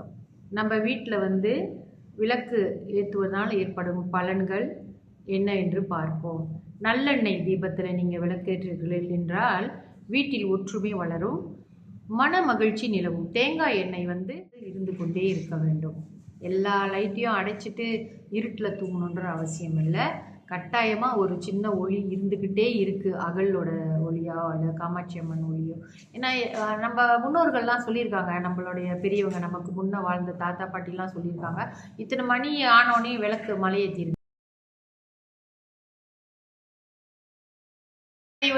வணக்கம் நம்ம வீட்டில் வந்து விளக்கு ஏற்றுவதனால் ஏற்படும் பலன்கள் என்ன என்று பார்ப்போம். நல்லெண்ணெய் தீபத்தில் நீங்கள் விளக்கேற்றீர்கள் என்றால் வீட்டில் ஒற்றுமை வளரும் மன மகிழ்ச்சி நிலவும். தேங்காய் எண்ணெய் வந்து இருந்து கொண்டே இருக்க வேண்டும். எல்லா லைட்டையும் அடைச்சிட்டு இருட்டில் தூங்கணுன்ற அவசியம் இல்லை. கட்டாயமாக ஒரு சின்ன ஒளி இருந்துக்கிட்டே இருக்குது அகலோட ஒளியோ இல்லை காமாட்சி அம்மன் ஒளியோ. ஏன்னா நம்ம முன்னோர்கள்லாம் சொல்லியிருக்காங்க நம்மளுடைய பெரியவங்க நமக்கு முன்ன வாழ்ந்த தாத்தா பாட்டிலாம் சொல்லியிருக்காங்க இத்தனை மணி ஆனோடனே விளக்கு மலையேற்றிருக்கு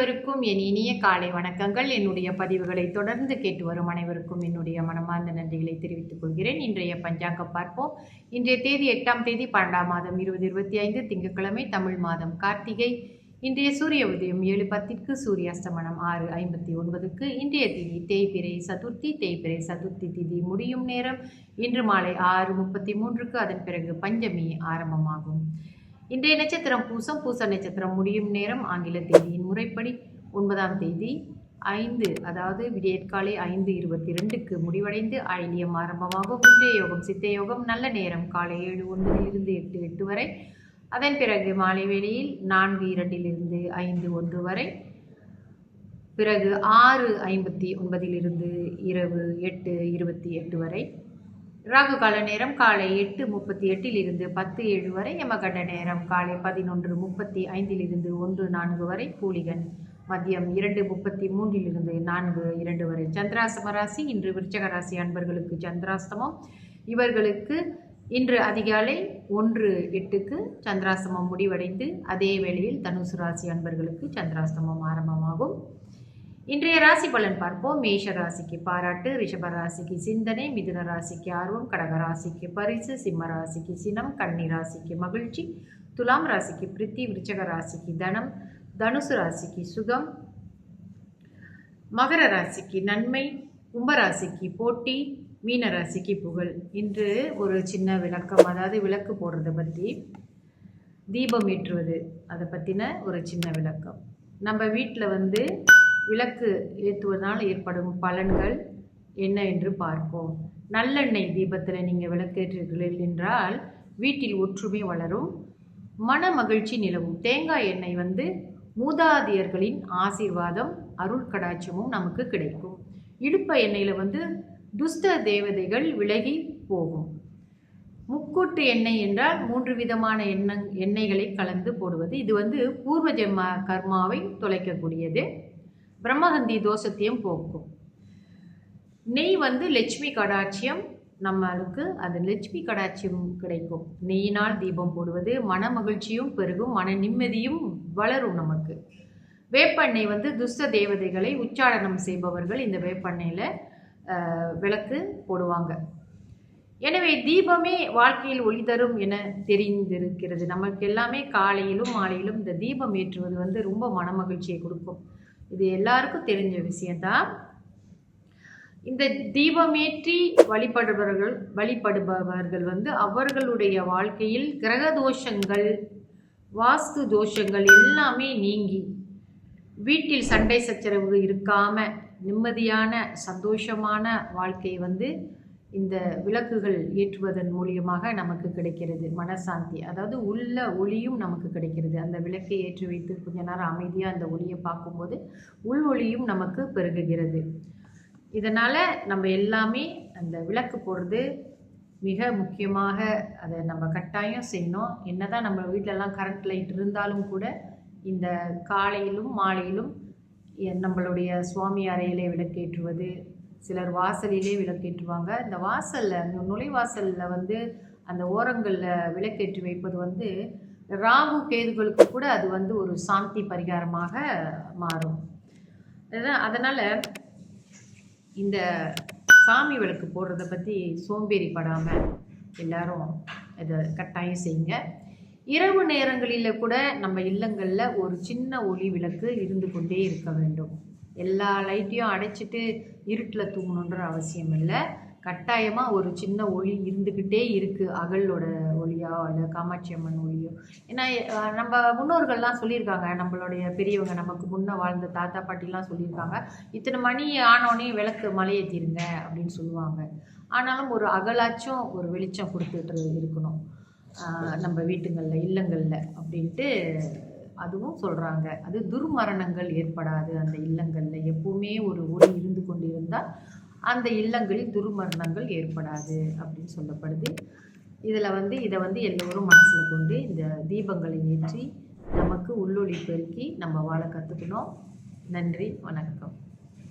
அனைவருக்கும் என் இனிய காலை வணக்கங்கள். என்னுடைய பதிவுகளை தொடர்ந்து கேட்டு வரும் அனைவருக்கும் என்னுடைய மனமார்ந்த நன்றிகளை தெரிவித்துக் கொள்கிறேன். இன்றைய பஞ்சாங்கம் பார்ப்போம். இன்றைய தேதி எட்டாம் தேதி பன்னெண்டாம் மாதம் இருபது இருபத்தி ஐந்து திங்கட்கிழமை தமிழ் மாதம் கார்த்திகை. இன்றைய சூரிய உதயம் ஏழு பத்திற்கு சூரிய அஸ்தமனம் ஆறு ஐம்பத்தி ஒன்பதுக்கு. இன்றைய திதி தேய்பிரை சதுர்த்தி தேய்பிரை சதுர்த்தி திதி முடியும் நேரம். இன்று மாலை ஆறு முப்பத்தி மூன்றுக்கு அதன் பிறகு பஞ்சமி ஆரம்பமாகும். இன்றைய நட்சத்திரம் பூசம் பூச நட்சத்திரம் முடியும் நேரம் ஆங்கில தேதியின் முறைப்படி ஒன்பதாம் தேதி ஐந்து அதாவது விடியற்காலை ஐந்து இருபத்தி ரெண்டுக்கு முடிவடைந்து ஆயிலியம் ஆரம்பமாகும். இன்றைய யோகம் சித்த யோகம் நல்ல நேரம் காலை ஏழு ஒன்பதிலிருந்து எட்டு எட்டு வரை. அதன் பிறகு மாலை வேளையில் நான்கு இரண்டிலிருந்து ஐந்து ஒன்று வரை. பிறகு ஆறு ஐம்பத்தி ஒன்பதிலிருந்து இரவு எட்டு இருபத்தி எட்டு வரை. ராகு கால நேரம் காலை எட்டு முப்பத்தி எட்டிலிருந்து பத்து ஏழு வரை யமகண்ட நேரம் காலை பதினொன்று முப்பத்தி ஐந்திலிருந்து ஒன்று நான்கு வரை கூலிகன் மதியம் இரண்டு முப்பத்தி மூன்றிலிருந்து நான்கு இரண்டு வரை. சந்திராசம ராசி இன்று விருச்சக ராசி அன்பர்களுக்கு சந்திராஸ்தமம் இவர்களுக்கு இன்று அதிகாலை ஒன்று எட்டுக்கு சந்திராஸ்தமம் முடிவடைந்து அதே வேளையில் தனுசு ராசி அன்பர்களுக்கு சந்திராஸ்தமம் ஆரம்பமாகும். இன்றைய ராசி பலன் பார்ப்போம். மேஷ ராசிக்கு பாராட்டு ரிஷப ராசிக்கு சிந்தனை மிதுன ராசிக்கு ஆர்வம் கடக ராசிக்கு பரிசு சிம்ம ராசிக்கு சினம் கன்னி ராசிக்கு மகிழ்ச்சி துலாம் ராசிக்கு பிரித்தி விருச்சக ராசிக்கு தனம் தனுசு ராசிக்கு சுகம் மகர ராசிக்கு நன்மை கும்பராசிக்கு போட்டி மீன ராசிக்கு புகழ். இன்று ஒரு சின்ன விளக்கம் அதாவது விளக்கு போடுறதை பற்றி தீபம் ஏற்றுவது அதை பற்றின ஒரு சின்ன விளக்கம். நம்ம வீட்டில் வந்து விளக்கு ஏற்றுவதனால் ஏற்படும் பலன்கள் என்ன என்று பார்ப்போம். நல்லெண்ணெய் தீபத்தில் நீங்கள் விளக்கேற்றீர்கள் என்றால் வீட்டில் ஒற்றுமை வளரும் மன மகிழ்ச்சி நிலவும். தேங்காய் எண்ணெய் வந்து மூதாதையர்களின் ஆசீர்வாதம் அருள் கடாட்சமும் நமக்கு கிடைக்கும். இடுப்ப எண்ணெயில் வந்து துஷ்ட தேவதைகள் விலகி போகும். முக்கூட்டு எண்ணெய் என்றால் மூன்று விதமான எண்ணெய் எண்ணெய்களை கலந்து போடுவது. இது வந்து பூர்வ ஜென்ம கர்மாவை தொலைக்கக்கூடியது. பிரம்மகந்தி தோஷத்தையும் போக்கும். நெய் வந்து லட்சுமி கடாட்சியம் நம்மளுக்கு அது லட்சுமி கடாட்சியம் கிடைக்கும். நெய்யினால் தீபம் போடுவது மன மகிழ்ச்சியும் பெருகும் மன நிம்மதியும் வளரும் நமக்கு. வேப்பெண்ணெய் வந்து துஷ்ட தேவதைகளை உச்சாடனம் செய்பவர்கள் இந்த வேப்பெண்ணெயில் விளக்கு போடுவாங்க. எனவே தீபமே வாழ்க்கையில் ஒளி தரும் என தெரிந்திருக்கிறது. நமக்கு எல்லாமே காலையிலும் மாலையிலும் இந்த தீபம் ஏற்றுவது வந்து ரொம்ப மனமகிழ்ச்சியை கொடுக்கும். இது எல்லாருக்கும் தெரிஞ்ச விஷயம்தான். இந்த தீபமேற்றி வழிபடுபவர்கள் வழிபடுபவர்கள் வந்து அவர்களுடைய வாழ்க்கையில் கிரக தோஷங்கள் வாஸ்து தோஷங்கள் எல்லாமே நீங்கி வீட்டில் சண்டை சச்சரவு இருக்காம நிம்மதியான சந்தோஷமான வாழ்க்கையை வந்து இந்த விளக்குகள் ஏற்றுவதன் மூலியமாக நமக்கு கிடைக்கிறது மனசாந்தி. அதாவது உள்ள ஒளியும் நமக்கு கிடைக்கிறது. அந்த விளக்கை ஏற்றி வைத்து கொஞ்ச நேரம் அமைதியாக அந்த ஒளியை பார்க்கும்போது உள் ஒளியும் நமக்கு பெருகுகிறது. இதனால் நம்ம எல்லாமே அந்த விளக்கு போடுறது மிக முக்கியமாக அதை நம்ம கட்டாயம் செய்யணும். என்ன தான் நம்ம வீட்டிலலாம் கரண்ட் லைட் இருந்தாலும் கூட இந்த காலையிலும் மாலையிலும் நம்மளுடைய சுவாமி அறையிலே விளக்கேற்றுவது சிலர் வாசலிலே விளக்கேற்றுவாங்க. இந்த வாசலில் அந்த நுழைவாசலில் வந்து அந்த ஓரங்களில் விளக்கேற்றி வைப்பது வந்து ராகு கேதுகளுக்கு கூட அது வந்து ஒரு சாந்தி பரிகாரமாக மாறும். அதான் அதனால் இந்த சாமி விளக்கு போடுறத பற்றி சோம்பேறி படாமல் எல்லாரும் இதை கட்டாயம் செய்யுங்க. இரவு நேரங்களில் கூட நம்ம இல்லங்களில் ஒரு சின்ன ஒளி விளக்கு இருந்து கொண்டே இருக்க வேண்டும். எல்லா லைட்டையும் அடைச்சிட்டு இருட்டில் தூங்கணுன்ற அவசியம் இல்லை. கட்டாயமாக ஒரு சின்ன ஒளி இருந்துக்கிட்டே இருக்குது அகலோட ஒளியோ இல்லை காமாட்சி அம்மன் ஒளியோ. ஏன்னா நம்ம முன்னோர்கள்லாம் சொல்லியிருக்காங்க. நம்மளுடைய பெரியவங்க நமக்கு முன்னே வாழ்ந்த தாத்தா பாட்டிலாம் சொல்லியிருக்காங்க. இத்தனை மணி ஆனோடனே விளக்கு மலையேற்றிருங்க அப்படின்னு சொல்லுவாங்க. ஆனாலும் ஒரு அகலாச்சும் ஒரு வெளிச்சம் கொடுத்துட்டு இருக்கணும். நம்ம வீட்டுங்களில் இல்லங்களில் அப்படின்ட்டு அதுவும் சொல்கிறாங்க அது துர்மரணங்கள் ஏற்படாது அந்த இல்லங்களில். எப்பவுமே ஒரு ஒளி இருந்து கொண்டு இருந்தால் அந்த இல்லங்களில் துர்மரணங்கள் ஏற்படாது அப்படின்னு சொல்லப்படுது. இதில் வந்து இதை வந்து எல்லோரும் மனசில் கொண்டு இந்த தீபங்களை ஏற்றி நமக்கு உள்ளொளி பெருக்கி நம்ம வாழ கற்றுக்கணும் நன்றி வணக்கம்.